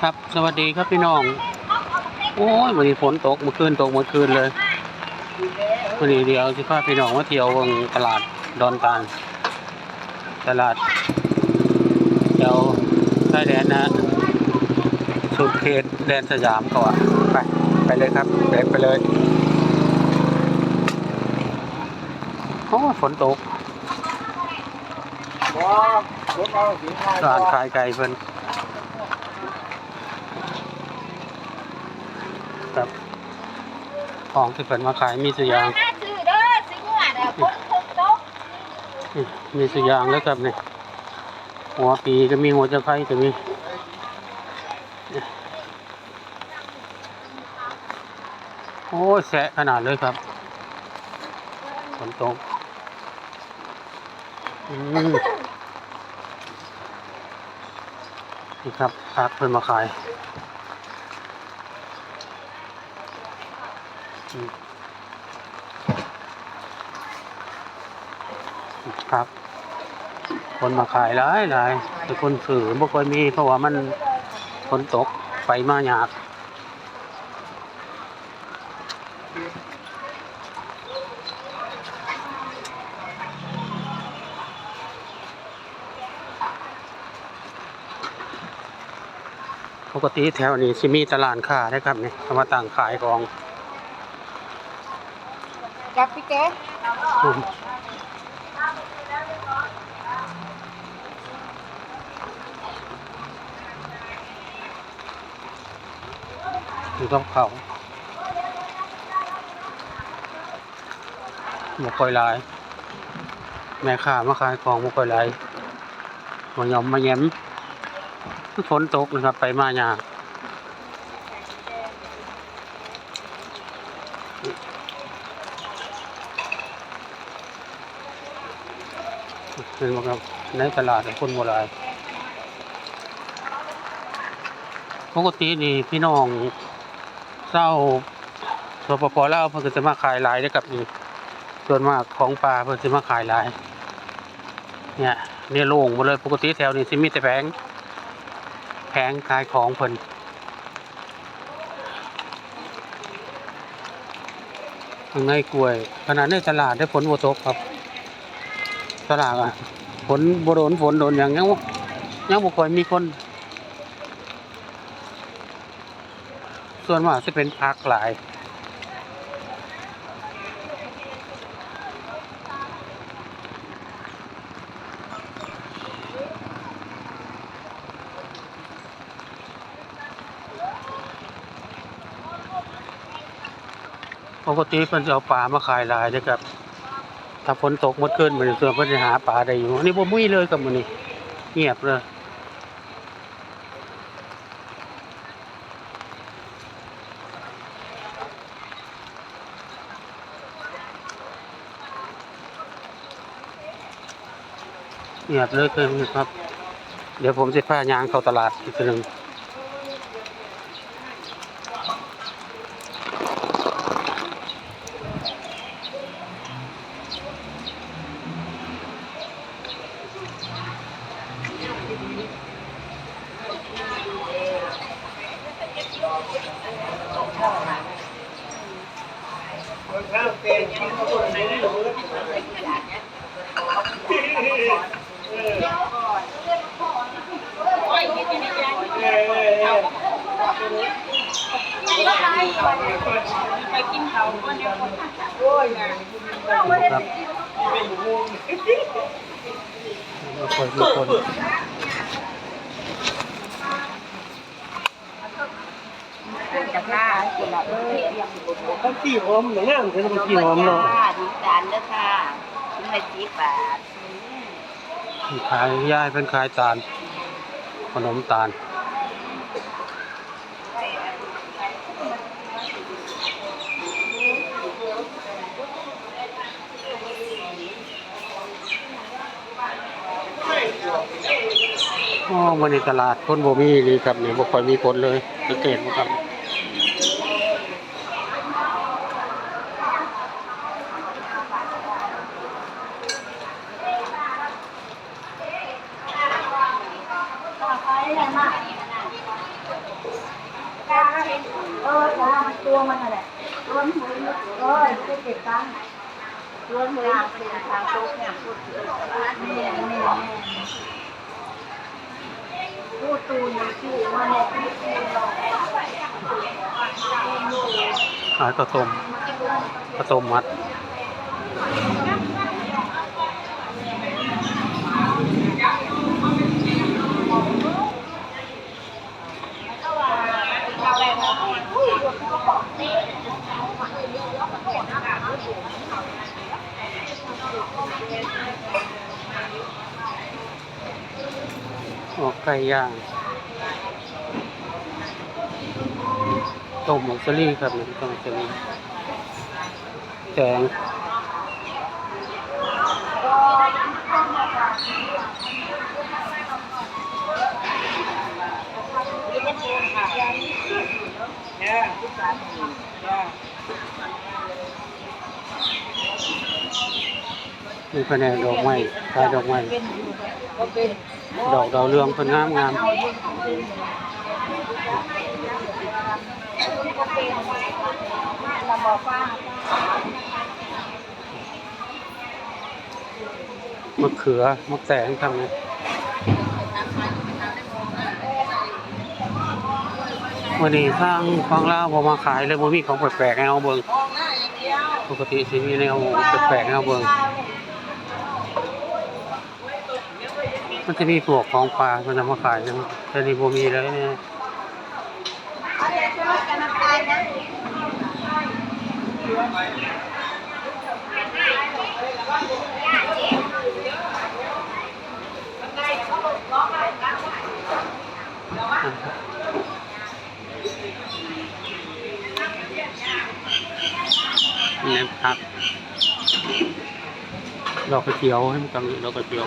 ครับ สวัสดีครับพี่น้อง โอ้ยวันนี้ฝนตกเมื่อคืนตกเมื่อคืนเลยวันนี้เดียวสิพาพี่น้องมาเที่ยววงตลาดดอนตาลตลาดเดี๋ยวชายแดนนะสุดเขตแดนสยามก่อนไปไปเลยครับเดินไปเลยโอ้ยฝนตกว้าเดี๋ยวเอาสีมาร้านขายไก่เพิ่น ครับของที่เพิ่นมาขายมีสุอยางห้าซื้อเด้อซื้อหัวเด้อคนทุกโต๊ะนี่มีสุอยางแล้วครับนี่หัวปีก็มีหัวจะไข่ก็มีโอ้ยแสะขนาดเลยครับฝนตกอืมนี่ครับพักเพิ่นมาขาย อืมครับ คนมาขายหลายหลายแต่คนสื่อบ่ค่อยมี เพราะว่ามันฝนตกไฟมาหยากปกติแถวนี้สิมีตลาดค้าได้ครับนี่เขามาต่างขายของ จับพี่เจ๊อืมอยู่กับเขาหมกคอยลาย แม่ค้ามาขายของหมกคอยลายมายอมมาแย้มฝนตกนะครับไปมายาก เห็นไหมครับในตลาดคนโบราณปกตินี่พี่น้องเศร้าสปปลาวเพิ่นก็จะมาขายหลายเด้อครับนี่ส่วนมากของปลาเพิ่นสิมาขายหลาย เนี่ยเนี่ยโล่งหมดเลยปกติแถวนี้สิมีแต่แผงแผงขายของเพิ่นข้างในกล้วยขนาดในตลาดได้ฝนบ่ตกครับ ตลาดอะฝนบโดนฝนโดนอย่างยังบ่ยังบ่ค่อยมีคน ส่วนมากจะเป็นพักหลายปกติเพิ่นจะเอาปลามาขายหลายเด้อครับ ถ้าฝนตกหมดขึ้นมันเสือเพิ่นจะหาปลาได้อยู่อันนี้บ่มีเลยกับมื้อนี้เงียบเลยเงียบเลยคือครับ เดี๋ยวผมจะพายางเข้าตลาดอีกทีหนึ่ง ข้าวเป็นกินข้าวในนี้หรือไปกินเขาก็เนี่ยครับคน คนจับหน้ากินละเอ้ยข้าวขี้หอมหนังงามคือข้าวขี้หอมเนาะดีจานเด้อค่ะชิ้นละสิบบาทขายย่ายเป็นขายตาลขนมตาลอ๋อวันนี้ตลาดคนบ่มีเลยครับเนี่ยบ่ค่อยมีคนเลยสังเกตบ่ครับ ขายได้มาก เออจ้า มันตัวมันนั่นแหละตัวนหัวเออจะเก็บตังค์รวนหัวเป็นทางโต๊ะเนี่ยพูดถึงแม่แม่พูดตูนชื่อว่าเนี่ยพูดตูนขายข้าวต้มข้าวต้มมัด ย่างต้มหมกสลี่ครับนี่ต้มสลี่แกงเนี่ยทุกการเนี่ยมีแผนกดอกไม้ขายดอกไม้ ดอกดาวเรืองเพิ่นงามงามมะเขือมะแตงทำไงวันนี้สร้างฟังลาวบ่มาขายเลยบ่มีของแปลกๆให้เอาเบิ่งมองหน้าอย่างเดียวปกติสิมีแนวแปลกๆให้เอาเบิ่ง มันจะมีพวกของปลามันจะมาขายนะแต่นี่บ่มีเลยเนี่ยเอาเดี๋ยวช่วยกันน้ำตาลนะนี่ครับดอกกระเจียวให้มันกำลังดอกกระเจียว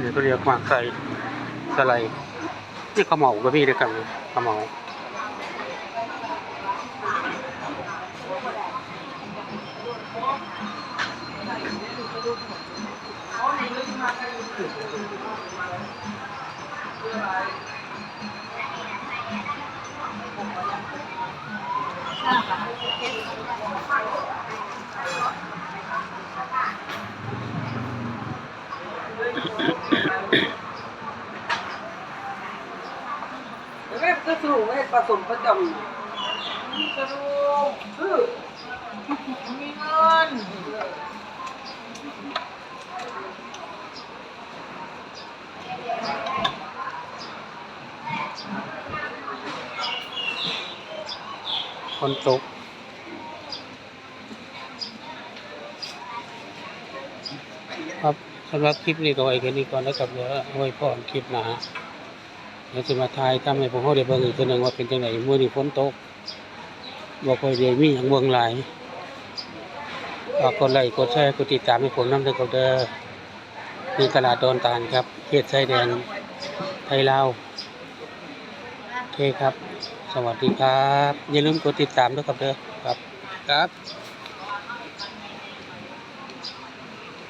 หรือโดดจากคนโตมาบุกผู้เดินผลแล้วเขาเก็บมาห้ไปเราละเมนมาให้นี่ก็เรียกว่ากใส่สไลด์นี่ขาวเหมาก็มีด้วยกันขมเหลา สู้แม่ผสมประจำกระดูกคือมีเงินคนตกครับสำหรับคลิปนี้ก็ไว้แค่นี้ก่อนแล้วกับเดี๋ยวเอาไว้พรอมคลิปหนา เดี๋ยวจะมาถ่ายทำให้พวกเขาได้เบิ่งอีกทีหนึ่งว่าเป็นจังไดมื้อนี้ฝนตกบ่ค่อยได้มีหยังเบิ่งหลายฝากกดไลค์กดแชร์กดติดตามให้ผมน้ำเด้อครับเด้อนี่ตลาดดอนตาลครับเขตชายแดนไทยลาวโอเคครับ สวัสดีครับ อย่าลืมกดติดตามด้วยครับเด้อครับครับ